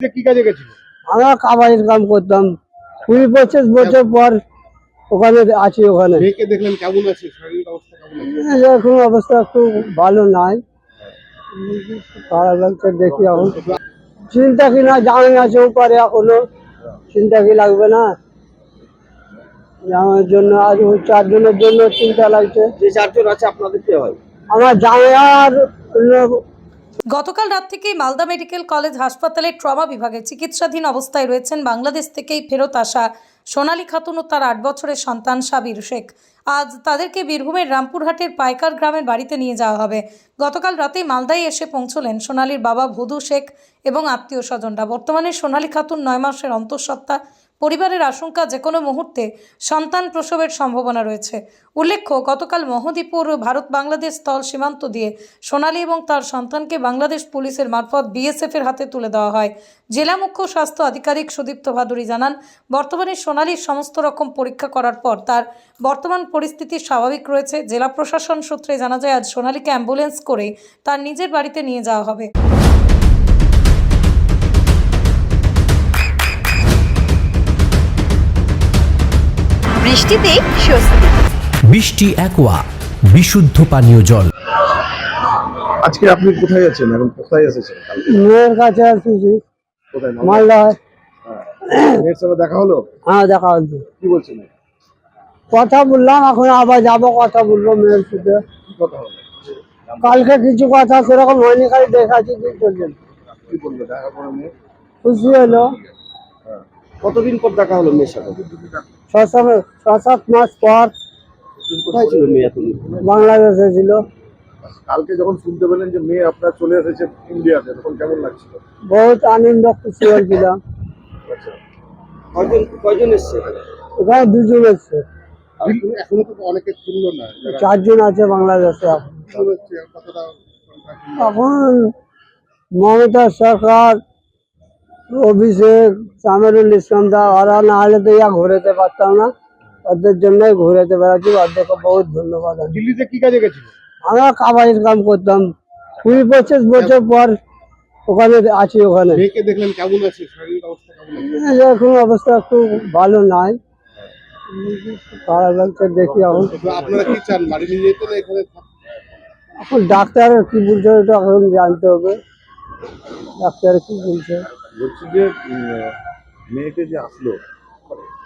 যে কি কাজে গেছিল? আমরা কাবাডির কাম করতাম। কুড়ি পঁচিশ বছর পর ওখানে আছি ওখানে। মেয়েকে দেখলেন কেমন আছে? শারীরিক অবস্থা কেমন এখন অবস্থা একটু ভালো নাই। খারাপ লাগছে দেখি এখন। চিন্তা কি না জামাই আছে পারে এখনও। চিন্তা কি লাগবে না? জামাইয়ের জন্য আজ চারজনের জন্য চিন্তা লাগছে। যে চারজন আছে আপনাদের কে হয়? আমার জামাই আর গতকাল রাত থেকেই মালদা মেডিকেল কলেজ হাসপাতালে ট্রমা বিভাগে চিকিৎসাধীন অবস্থায় রয়েছেন বাংলাদেশ থেকেই ফেরত আসা সোনালী খাতুন ও তার আট বছরের সন্তান সাবির শেখ। আজ তাদেরকে বীরভূমের রামপুরহাটের পাইকার গ্রামের বাড়িতে নিয়ে যাওয়া হবে। গতকাল রাতে মালদায় এসে পৌঁছলেন সোনালীর বাবা ভদু শেখ এবং আত্মীয় স্বজনরা। বর্তমানে সোনালী খাতুন নয় মাসের অন্তঃসত্ত্বা পরিবারের আশঙ্কা যে কোনো মুহূর্তে সন্তান প্রসবের সম্ভাবনা রয়েছে। উল্লেখ্য, গতকাল মহদীপুর ভারত বাংলাদেশ স্থল সীমান্ত দিয়ে সোনালী এবং তার সন্তানকে বাংলাদেশ পুলিশের মারফত বিএসএফের হাতে তুলে দেওয়া হয়। জেলা মুখ্য স্বাস্থ্য আধিকারিক সুদীপ্ত ভাদুরী জানান, বর্তমানে সোনালীর সমস্ত রকম পরীক্ষা করার পর তার বর্তমান পরিস্থিতি স্বাভাবিক রয়েছে। জেলা প্রশাসন সূত্রে জানা যায়, আজ সোনালীকে অ্যাম্বুলেন্স করে তার নিজের বাড়িতে নিয়ে যাওয়া হবে। বৃষ্টিতে স্বস্তি। বৃষ্টি অ্যাকোয়া বিশুদ্ধ পানীয় জল। আজকে আপনি কোথায় আছেন এখন কোথায় এসেছেন? মেয়ের কাছে আসছি কোথায়? মালদা মেয়ের সঙ্গে দেখা হলো? হ্যাঁ দেখা হচ্ছে কি বলছেন? কথা বললাম এখন আবার যাব কথা বলব মেয়ের সাথে। কথা হলো? কালকে কিছু কথা সেরকম হয়নি খালি দেখাচ্ছি দিন চলছেন কি বলল দেখা করে মেয়ে। খুশি হলো। কতদিন পর দেখা হলো মেয়ের সাথে? ছ সাত মাস পর কোথায় ছিল মেয়ে এতদিন বাংলাদেশে ছিল। কালকে যখন শুনতে পেলেন যে মেয়ে আপনার চলে এসেছে ইন্ডিয়াতে তখন কেমন লাগছিল? বহুত আনন্দ খুশি হয়েছিলাম। আচ্ছা। কয়জন কয়জন এসছে এখানে? এখানে দুজন এসছে। এখনও তো অনেকে শুনলো না। চারজন আছে বাংলাদেশে। এখন এখন মমতা সরকার অভিষেক সামিরুল ইসলাম দা ওরা না হলে তো ইয়া ঘুরেতে পারতাম না। ওদের জন্যই ঘুরেতে বেড়াচ্ছি। ওদেরকে বহুত ধন্যবাদ দিল্লিতে কি কাজে গেছিল? আমরা কাবাডির কাম করতাম। কুড়ি পঁচিশ বছর পর ওখানে আছি ওখানে। দেখলেন কেমন আছে? অবস্থা কেমন এখন অবস্থা একটু ভালো নাই। খারাপ দেখি এখন। আপনারা কি চান বাড়ি নিয়ে যেতে না এখানে এখন ডাক্তার কি বলছে ওটা এখন জানতে হবে। ডাক্তার কি বলছে? বলছি যে মেয়েকে যে আসলো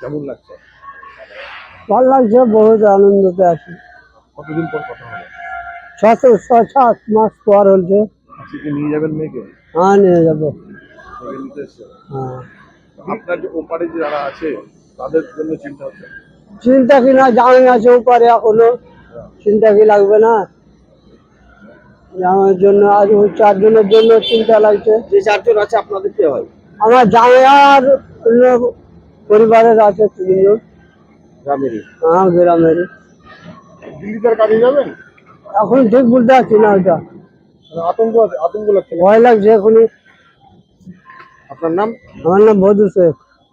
কেমন লাগছে? ভালো লাগছে বহুত আনন্দতে আছি। কতদিন পর কথা ছশো ছ সাত মাস পর আজকে নিয়ে যাবেন মেয়েকে? হ্যাঁ নিয়ে যাব। হ্যাঁ। আপনার যে ওপারে যারা আছে তাদের জন্য চিন্তা হচ্ছে? চিন্তা কি না জামাই আছে পারে এখনও। চিন্তা কি লাগবে না? জামাইয়ের জন্য ওই চারজনের জন্য চিন্তা লাগছে। যে চারজন আছে আপনাদের কে হয়? আমার জামাই আর অন্য পরিবারের আছে তিনজন। গ্রামেরই? আমার গ্রামের দিল্লিতে কাজে যাবেন? এখন ঠিক বলতে পারছি না ওইটা। আতঙ্ক আতঙ্ক লাগছে। ভয় লাগছে এখনই। আপনার নাম? আমার নাম বধু শেখ।